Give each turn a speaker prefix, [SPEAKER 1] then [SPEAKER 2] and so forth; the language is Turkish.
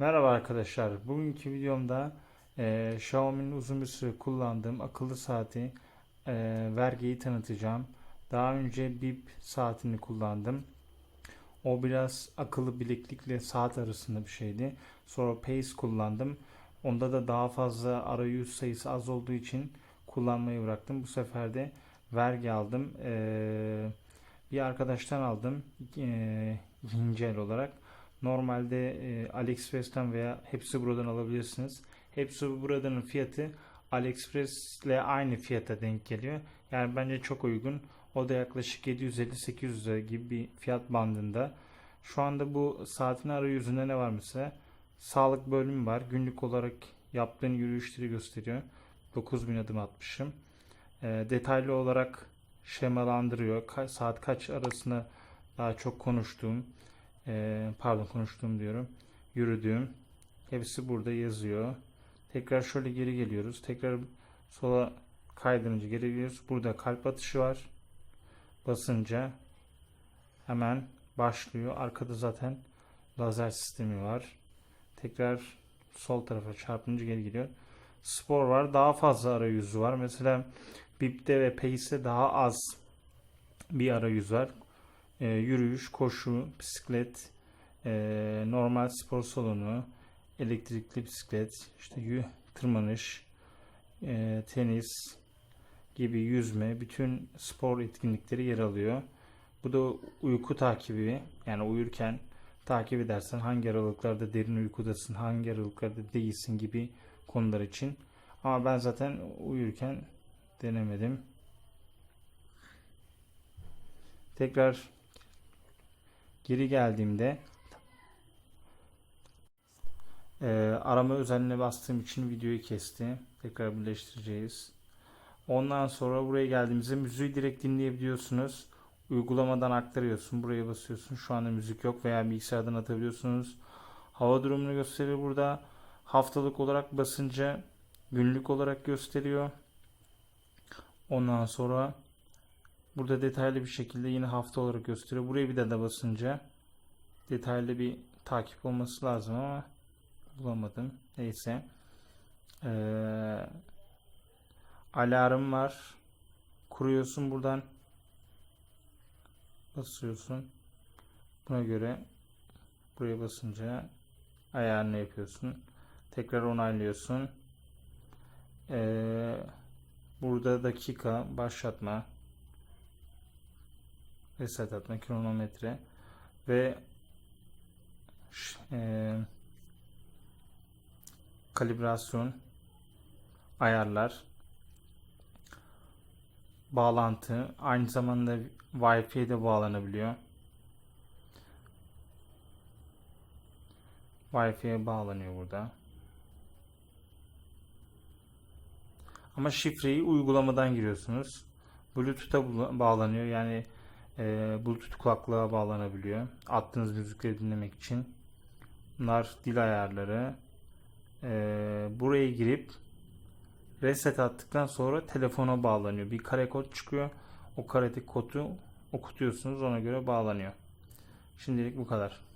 [SPEAKER 1] Merhaba arkadaşlar. Bugünkü videomda e, Xiaomi'nin uzun bir süre kullandığım akıllı saati e, vergiyi tanıtacağım. Daha önce Bip saatini kullandım. O biraz akıllı bileklikle saat arasında bir şeydi. Sonra Pace kullandım. Onda da daha fazla arayüz sayısı az olduğu için kullanmayı bıraktım. Bu sefer de vergi aldım. E, bir arkadaştan aldım. E, ikinci olarak. Normalde e, AliExpress'ten veya hepsi buradan alabilirsiniz. Hepsi buradanın fiyatı AliExpress ile aynı fiyata denk geliyor. Yani bence çok uygun. O da yaklaşık 750-800 lira gibi bir fiyat bandında. Şu anda bu saatin arayüzünde ne var mesela? Sağlık bölümü var. Günlük olarak yaptığın yürüyüşleri gösteriyor. 9000 adım atmışım. E, detaylı olarak şemalandırıyor. Ka- saat kaç arasında daha çok konuştuğum, e, pardon konuştuğum diyorum, yürüdüğüm hepsi burada yazıyor. Tekrar şöyle geri geliyoruz. Tekrar sola kaydırınca geri geliyoruz. Burada kalp atışı var. Basınca hemen başlıyor. Arkada zaten lazer sistemi var. Tekrar sol tarafa çarpınca geri geliyor. Spor var. Daha fazla arayüzü var. Mesela Bip'te ve Pace'te daha az bir arayüz var. Ee, yürüyüş, koşu, bisiklet, ee, normal spor salonu, elektrikli bisiklet, işte yü- tırmanış, ee, tenis gibi yüzme, bütün spor etkinlikleri yer alıyor. Bu da uyku takibi, yani uyurken takip edersen hangi aralıklarda derin uykudasın, hangi aralıklarda değilsin gibi konular için. Ama ben zaten uyurken denemedim. Tekrar geri geldiğimde e, arama özelliğine bastığım için videoyu kesti. Tekrar birleştireceğiz. Ondan sonra buraya geldiğimizde müziği direkt dinleyebiliyorsunuz. Uygulamadan aktarıyorsun. Buraya basıyorsun. Şu anda müzik yok veya bilgisayardan atabiliyorsunuz. Hava durumunu gösteriyor burada. Haftalık olarak basınca günlük olarak gösteriyor. Ondan sonra burada detaylı bir şekilde yine hafta olarak gösteriyor. Buraya bir de basınca detaylı bir takip olması lazım ama bulamadım. Neyse. Ee, alarm var. Kuruyorsun buradan. Basıyorsun. Buna göre buraya basınca ayarını yapıyorsun. Tekrar onaylıyorsun. Ee, burada dakika başlatma reset atma kronometre ve e, kalibrasyon ayarlar bağlantı aynı zamanda Wi-Fi'ye de bağlanabiliyor. Wi-Fi'ye bağlanıyor burada. Ama şifreyi uygulamadan giriyorsunuz. Bluetooth'a bağlanıyor. Yani e, Bluetooth kulaklığa bağlanabiliyor. Attığınız müzikleri dinlemek için. Bunlar dil ayarları. E, buraya girip reset attıktan sonra telefona bağlanıyor. Bir kare kod çıkıyor. O karedeki kodu okutuyorsunuz. Ona göre bağlanıyor. Şimdilik bu kadar.